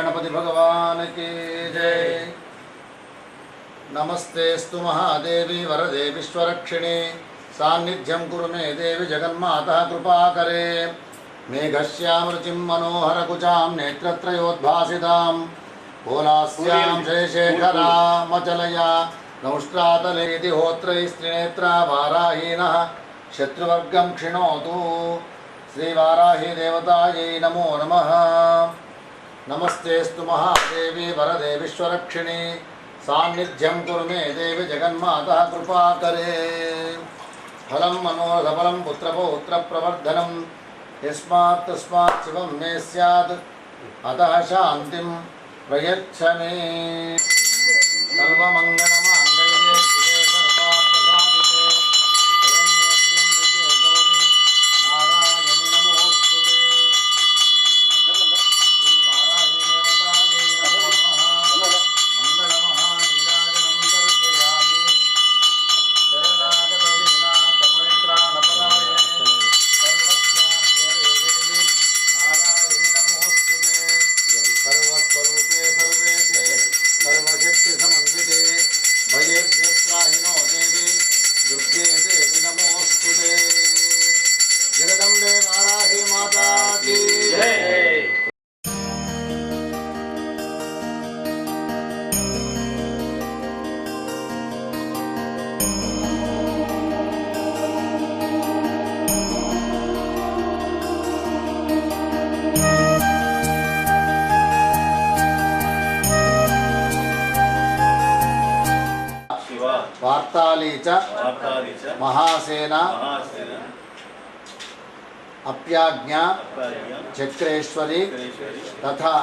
गणपति भगवान की जय। नमस्तेस्तु महादेवी वरदे विश्वरक्षिणे सान्निध्यं कुरु मे देवि जगन्मातः कृपाकरे। मेघश्यामृचिं मनोहरकुचां नेत्रत्रयोद्भासितां कोलास्यां जयशेखरामचलया नौष्ट्रातलेति होत्रैस्त्रिनेत्रा वाराहीनः शत्रुवर्गं क्षिणोतु। श्रीवाराही देवतायै नमो नमः। नमस्तेस्तु महादेवी वरदे विश्वरक्षिणे सान्निध्यं कुरु मे देवि जगन्मातः कृपाकरे फलं मनोरथफलं पुत्रपौत्रप्रवर्धनं यस्मात् तस्मात् शिवं मे स्यात् अतः शान्तिं प्रयच्छ मे सर्वमङ्गलमाङ्गल्ये वार्ताली च महासेना अप्याज्ञा चक्रेश्वरी तथा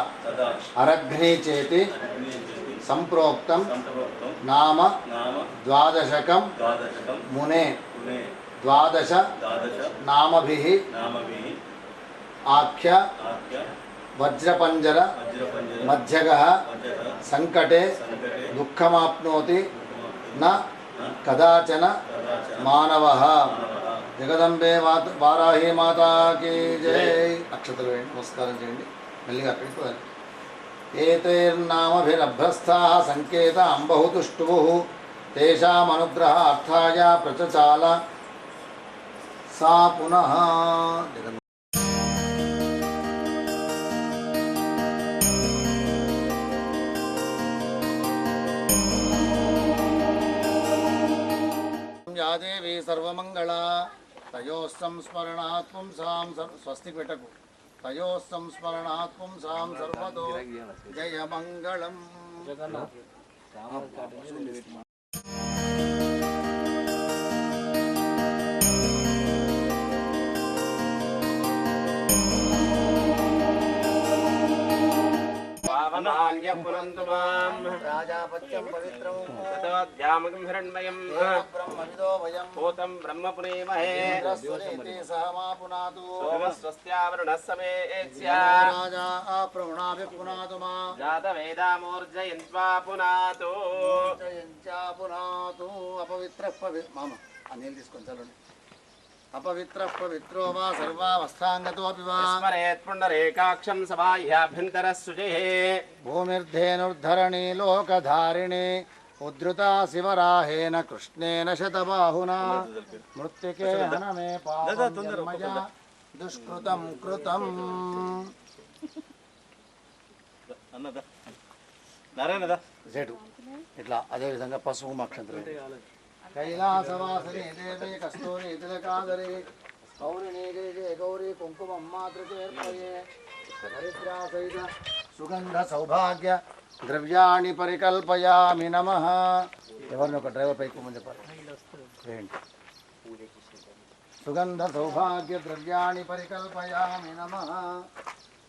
अरघ्नी चेति संप्रोक्तम नाम द्वादशकम मुने द्वादश नाम भी आख्य वज्रपंजर मध्यगः संकटे दुःखमाप्नोति न కదాచన మానవ. జగదంబే మాత వారాహి మాతాకి జై. అక్షతలు వేయండి నమస్కారం చేయండి. మళ్ళీ అక్కడికి పోయాలి ఏతైర్నామభిరభ్రస్థా సంకేత అంబహుతుష్టువు తేషామనుగ్రహ అర్థాయ ప్రచచాల. సా పునః యా దేవి సర్వమంగళ తయో సంస్మరణాత్ పుంసాం స్వస్తి పెట్టకు. తయో సంస్మరణాత్ పుంసాం సర్వతో జయ మంగళం పావనాన్య పునంతు మాం రాజాపత్యం పవిత్రం తతోద్యామకం హిరణ్మయం బ్రహ్మవిదో వయం భూతం బ్రహ్మపురీమహే ఇంద్రస్వరీతి సహమా పునాతు సోమస్వస్యావరుణः సమేత్స్య రాజా ప్రవణాభి పునాతు మా జాతవేదామూర్జయంత్వా పునాతు జయంచా పునాతు అపవిత్ర పవి మామ ఆ నీళ్ళు తీసుకొని చల్లండి అపవిత్ర పవిత్రో వా సర్వావస్థాంగతోపి వా. స్మరేత్ పుండరేకాక్షం సబాహ్యాభ్యంతరः శుచిः భూమిర్ధేనుర్ధరణి లోకధారిణి ఉద్ధృతా శివరాహేన కృష్ణేన శతబాహునా. మృత్తికే హనమే పాపం దుష్కృతం కృతం. అన్నదా? నారాయణదా? ఇట్లా అదే విధంగా పసుపు మక్షంత్రం. కైలాసవాసని దేవి కస్తూరి తిలకాదరి గౌరిణీ గిరిజే గౌరీ కుంకుమం మాతృకేర్పయే సుగంధ సౌభాగ్య ద్రవ్యాన్ని పరికల్పయామి నమ. ఎవరిని ఒక డ్రైవర్ పైకి ముందు చెప్పాలి? సుగంధ సౌభాగ్య ద్రవ్యాన్ని పరికల్పయామి నమ.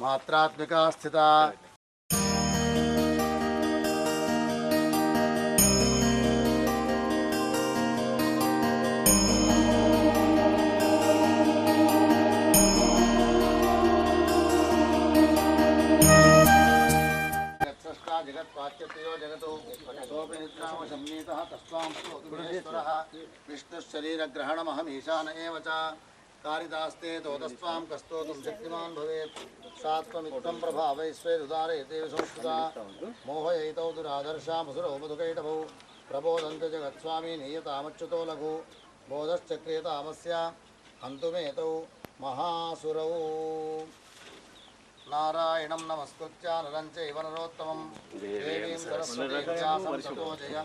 मात्रात्मिका स्थिता। जगत्पाच्यतयो जगतो जगतोपि विष्णुशरीरग्रहणमहमीशान च। कारिदास्ते तोतस्त्वां कस्तोतुं शक्तिमान् भवेत् सा त्वमित्थं प्रभावैश्वैरुदारयते संस्कृता मोहयैतौ दुरादर्शामसुरौ मधुकैटभौ प्रबोधन्ते जगत्स्वामी नीयतामच्युतो लघु बोधश्चक्रियतामस्य हन्तुमेतौ महासुरौ నారాయణం నమస్కృత్య నరం చైవ నరోత్తమం దేవీం సరస్వతీం వ్యాసం తతో జయ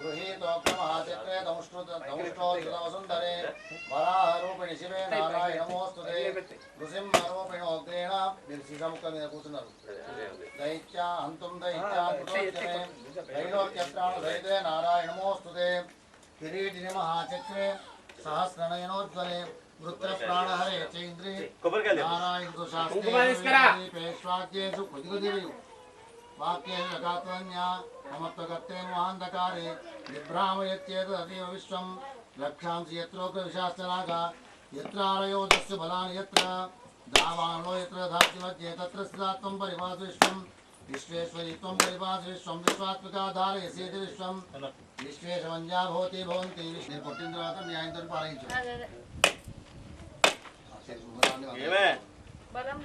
గృహీతోక్రమహాచక్రే దంష్టోద్రవసుందరే వరాహరూపిణి శివే నారాయణమోస్తుతే నృసింహరూపిణోగ్రేణ మీరు శ్రీరాముఖ మీద కూర్చున్నారు. దైత్య హంతుం దైత్య త్రైలోక్యత్రాణు దైతే నారాయణమోస్తుతే కిరీటిని మహాచక్రే. సహస్రనయనోజ్వలే. వృత్ర ప్రాణహరే చైంద్రి నారాయణ. శాస్త్రేషు కొద్దిగొదిరియు వాక్యేషు वाक्येन अगातन्या समत्वगत्येन महान्धकारे बिभ्रामयत्येतदतीव लक्षांसि यत्रोकविशास्त्रागा यत्रारयोदस्य बलानि यत्र दावाणो यत्र धाति मध्ये तत्र स्थिता त्वं परिभासि विश्वं। त्वं परिभासि विश्वं विश्वात्मिका धारयसीति विश्वेशमञ्जा भवति भवन्ति विष्णुपुट्टिन्द्रनाथं न्यायन्तरं पालयितु बलं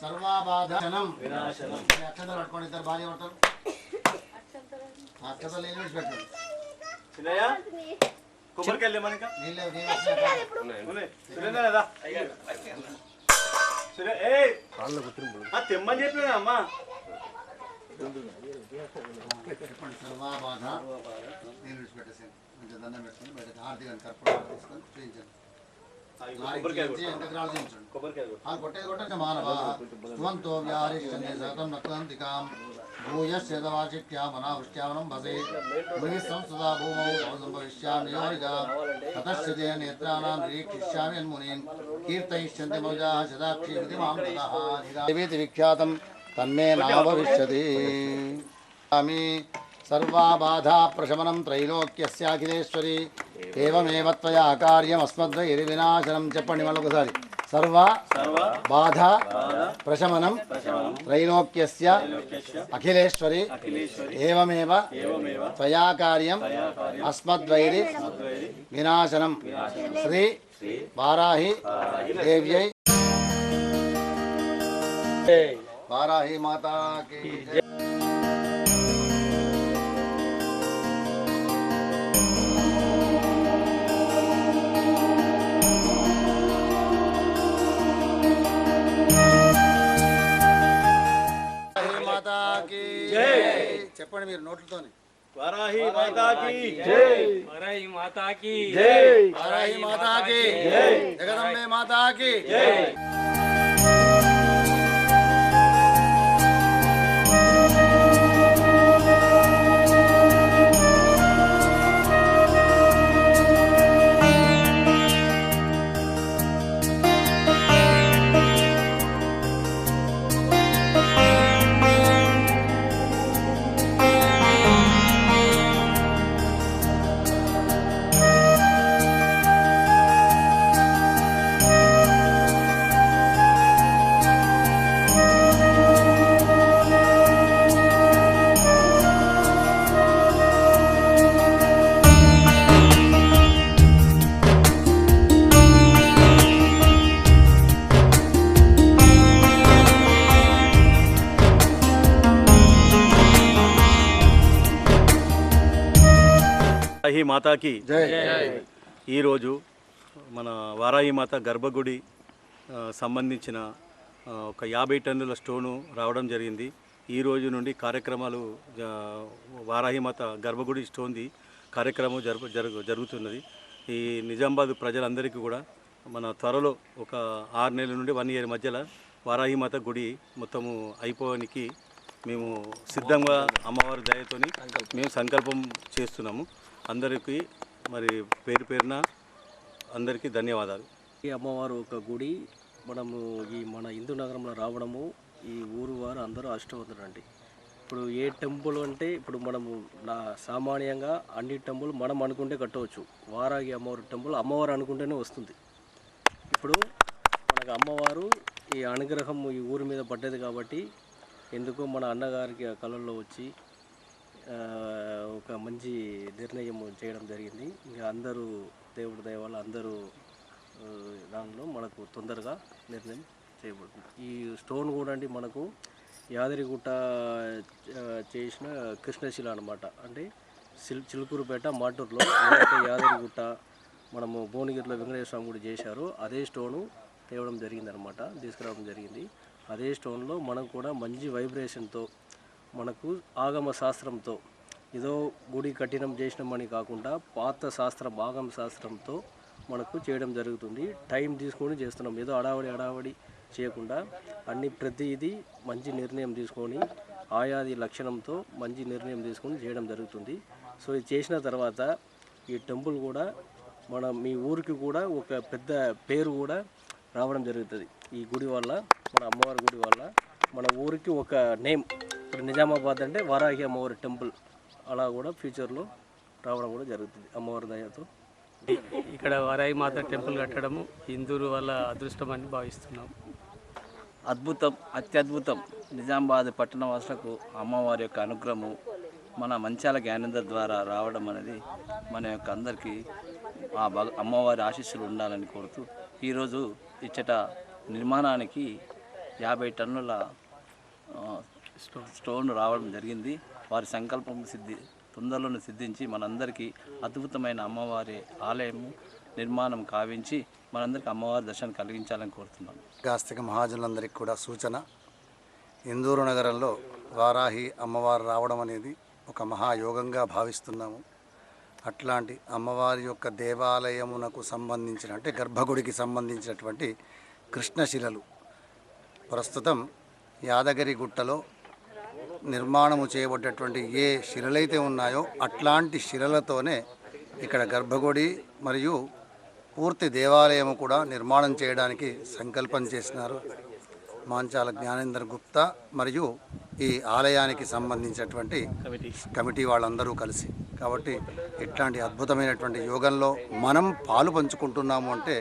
సర్వాబాధనం వినాశనం అక్షతలు పట్టుకోండి ఇద్దరు భార్య భర్తలు అక్షతలు కదా? సురే ఏయ్! ఆ తెమ్మని చెప్పినా అమ్మా. చెప్పండి సర్వాబాధ నీళ్ళు విడిచిపెట్టేసి కొంచెం దండం పెట్టుకొని బయటకు హారతి కర్పూరం తీసుకొని చూపించండి కొట్టేది మానవ వ్యారిష్టనే సతం భసే సంస్థదా భూమౌ సంభవిష్యామి నేత్రాణాం నిరీక్షిష్యామి యన్మునీన్ కీర్తయిష్యంతి మౌజాః శతాక్షి మాం విఖ్యాతం తన్మే నాభవిష్యతి సర్వాబాధా ప్రశమనం త్రైలోక్యస్యాఖిలేశ్వరి. ఏవమేవ త్వయా కార్యమస్మద్వైరి వినాశనం చెప్పండి మళ్ళొకసారి సర్వ సర్వ బాధ ప్రశమనం త్రైలోక్యస్య అఖిలేశ్వరి. ఏవమేవ త్వయా కార్యం అస్మద్వైరి వినాశనం. శ్రీ వారాహి దేవ్యై. వారాహి మాతాకి జై. వారాహి మాతాకి చెప్పండి మీరు నోట్లతోని వారాహి మాతాకి వరై మాతాకి వారాహి మాతాకి జగదంబే మాతాకి వారాహి మాతాకి. ఈరోజు మన వారాహి మాత గర్భగుడి సంబంధించిన ఒక యాభై టన్నుల స్టోను రావడం జరిగింది. ఈ రోజు నుండి కార్యక్రమాలు వారాహి మాత గర్భగుడి స్టోన్ది కార్యక్రమం జరుపు జరుగు జరుగుతున్నది. ఈ నిజామాబాద్ ప్రజలందరికీ కూడా మన త్వరలో ఒక ఆరు నెలల నుండి వన్ ఇయర్ మధ్యలో వారాహి మాత గుడి మొత్తము అయిపోవడానికి మేము సిద్ధంగా అమ్మవారి దయతోని మేము సంకల్పం చేస్తున్నాము. అందరికీ మరి పేరు పేరున అందరికీ ధన్యవాదాలు. ఈ అమ్మవారు ఒక గుడి మనము ఈ మన హిందూ నగరంలో రావడము ఈ ఊరు వారు అందరూ అష్టవంతుడండి ఇప్పుడు ఏ టెంపుల్ అంటే ఇప్పుడు మనము నా సామాన్యంగా అన్ని టెంపుల్ మనం అనుకుంటే కట్టవచ్చు. వారాగి అమ్మవారి టెంపుల్ అమ్మవారు అనుకుంటేనే వస్తుంది. ఇప్పుడు మనకు అమ్మవారు ఈ అనుగ్రహం ఈ ఊరి మీద పడ్డది కాబట్టి ఎందుకో మన అన్నగారికి ఆ కళల్లో వచ్చి ఒక మంచి నిర్ణయం చేయడం జరిగింది. ఇంకా అందరూ దేవుడి దయ వల్ల అందరూ దానిలో మనకు తొందరగా నిర్ణయం చేయబడుతుంది. ఈ స్టోన్ కూడా అండి మనకు యాదగిరిగుట్ట చేసిన కృష్ణశిల అనమాట అంటే సిల్ చిలుకూరుపేట మాటూరులో యాదగిరిగుట్ట మనము భువనగిరిలో వెంకటేశ్వర స్వామి కూడా చేశారు అదే స్టోను తేవడం జరిగింది అనమాట తీసుకురావడం జరిగింది. అదే స్టోన్లో మనం కూడా మంచి వైబ్రేషన్తో మనకు ఆగమ శాస్త్రంతో ఏదో గుడి కఠినం చేసినామని కాకుండా పాత శాస్త్రం ఆగమ శాస్త్రంతో మనకు చేయడం జరుగుతుంది. టైం తీసుకొని చేస్తున్నాం. ఏదో అడావడి అడావడి చేయకుండా అన్ని ప్రతి ఇది మంచి నిర్ణయం తీసుకొని ఆయాది లక్షణంతో మంచి నిర్ణయం తీసుకొని చేయడం జరుగుతుంది. సో ఇది చేసిన తర్వాత ఈ టెంపుల్ కూడా మన మీ ఊరికి కూడా ఒక పెద్ద పేరు కూడా రావడం జరుగుతుంది. ఈ గుడి వల్ల మన అమ్మవారి గుడి వల్ల మన ఊరికి ఒక నేమ్ ఇప్పుడు నిజామాబాద్ అంటే వారాహి అమ్మవారి టెంపుల్. అలా కూడా ఫ్యూచర్లో రావడం కూడా జరుగుతుంది అమ్మవారి దయతో. ఇక్కడ వరాయి మాత టెంపుల్ కట్టడము హిందువుల వల్ల అదృష్టం అని భావిస్తున్నాం. అద్భుతం అత్యద్భుతం. నిజామాబాద్ పట్టణ వాసులకు అమ్మవారి యొక్క అనుగ్రహము మన మంచాల జ్ఞానేందర్ ద్వారా రావడం అనేది మన యొక్క అందరికీ ఆ భగ అమ్మవారి ఆశీస్సులు ఉండాలని కోరుతూ ఈరోజు ఇచ్చట నిర్మాణానికి యాభై టన్నుల స్టోన్ రావడం జరిగింది. వారి సంకల్పం సిద్ధి తొందరలోనే సిద్ధించి మనందరికీ అద్భుతమైన అమ్మవారి ఆలయము నిర్మాణం కావించి మనందరికీ అమ్మవారి దర్శనం కలిగించాలని కోరుతున్నాను ఆస్తిక మహాజనులందరికీ కూడా సూచన. ఇందూరు నగరంలో వారాహి అమ్మవారు రావడం అనేది ఒక మహాయోగంగా భావిస్తున్నాము. అట్లాంటి అమ్మవారి యొక్క దేవాలయమునకు సంబంధించిన అంటే గర్భగుడికి సంబంధించినటువంటి కృష్ణశిలలు. ప్రస్తుతం యాదగిరి గుట్టలో నిర్మాణము చేయబడ్డటువంటి ఏ శిలలైతే ఉన్నాయో అట్లాంటి శిలలతోనే ఇక్కడ గర్భగుడి మరియు పూర్తి దేవాలయము కూడా నిర్మాణం చేయడానికి సంకల్పం చేసినారు. మాంచాల జ్ఞానేందర్ గుప్తా మరియు ఈ ఆలయానికి సంబంధించినటువంటి కమిటీ. వాళ్ళందరూ కలిసి. కాబట్టి ఇట్లాంటి అద్భుతమైనటువంటి యోగంలో మనం పాలు పంచుకుంటున్నాము అంటే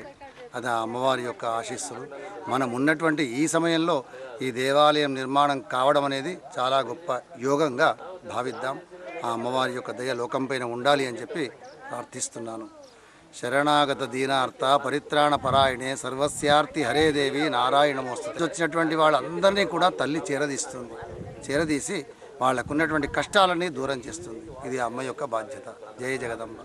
అది అమ్మవారి యొక్క ఆశీస్సులు. మనం ఉన్నటువంటి ఈ సమయంలో ఈ దేవాలయం నిర్మాణం కావడం అనేది చాలా గొప్ప యోగంగా భావిద్దాం. ఆ అమ్మవారి యొక్క దయ లోకంపైన ఉండాలి అని చెప్పి ప్రార్థిస్తున్నాను. శరణాగత దీనార్థ పరిత్రాణ పరాయణే సర్వస్యార్థి హరే దేవి నారాయణమోస్తు. వచ్చినటువంటి వాళ్ళందరినీ కూడా తల్లి చేరదీస్తుంది. చేరదీసి వాళ్ళకున్నటువంటి కష్టాలని దూరం చేస్తుంది. ఇది అమ్మ యొక్క బాధ్యత. జయ జగదమ్మ.